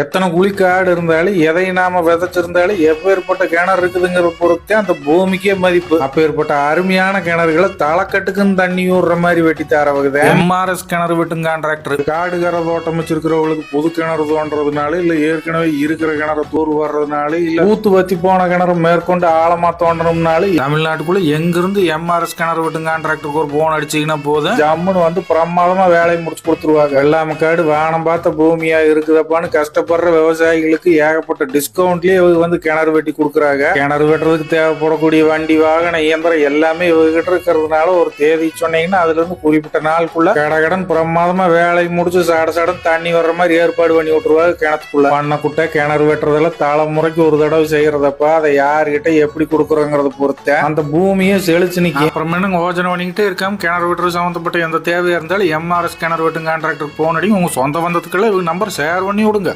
எத்தனை குழிக்காடு இருந்தாலும் எதை நாம விதைச்சிருந்தாலும் எப்பேற்பட்ட கிணறு இருக்குதுங்கிற பொறுத்தே அந்த பூமிக்கே மதிப்பு. அப்பேற்பட்ட அருமையான கிணறுகளை தலைக்கட்டுக்குன்னு தண்ணி ஊடுற மாதிரி வெட்டி தர வகுது. எம்ஆர்எஸ் கிணறு வெட்டும் கான்ட்ராக்டர் காடு கரை தோட்டம் வச்சிருக்கிறவங்களுக்கு புது கிணறு தோன்றதுனால இல்ல ஏற்கனவே இருக்கிற கிணறு தூர் வர்றதுனால இல்ல ஊத்து வத்தி போன கிணறு மேற்கொண்டு ஆழமா தோன்றணும்னால தமிழ்நாட்டுக்குள்ள எங்கிருந்து எம்ஆர்எஸ் கிணறு வெட்டும் கான்ட்ராக்டருக்கு ஒரு போன் அடிச்சீங்கன்னா போதும். ஜம்முன்னு வந்து பிரமாதமா வேலையை முடிச்சு கொடுத்துருவாங்க. வெள்ளாம காடு வானம் பார்த்த பூமியா இருக்குதப்பான்னு கஷ்டப்படுற விவசாயிகளுக்கு ஏகப்பட்ட டிஸ்கவுண்ட்லயே இவங்க வந்து கிணறு வெட்டி கொடுக்குறாங்க. கிணறு வெட்டுறதுக்கு தேவைப்படக்கூடிய வண்டி வாகன இயந்திரம் எல்லாமே இவங்ககிட்ட இருக்கிறதுனால ஒரு தேதி சொன்னீங்கன்னா அதுல இருந்து குறிப்பிட்ட நாளுக்குள்ள கடகடன் பிரமாதமா வேலை முடிச்சு சட சாடம் தண்ணி வர்ற மாதிரி ஏற்பாடு பண்ணி விட்டுருவாங்க கிணத்துக்குள்ள. பண்ண குட்டை கிணறு வெட்டுறதெல்லாம் தலைமுறைக்கு ஒரு தடவை செய்யறதப்பா அதை யாருகிட்ட எப்படி கொடுக்குறோங்கிறத பொறுத்த அந்த பூமியை செழிச்சு நிக்கும். அப்புறமே யோஜனை பண்ணிக்கிட்டே இருக்காம கிணறு வெட்டுறது சம்மந்தப்பட்ட எந்த தேவையா இருந்தாலும் எம்ஆர்எஸ் கிணறு வெட்டும் கான்ட்ராக்டர் போனடி உங்க சொந்த பந்தத்துக்குள்ள நம்பர் ஷேர் பண்ணி விடுங்க.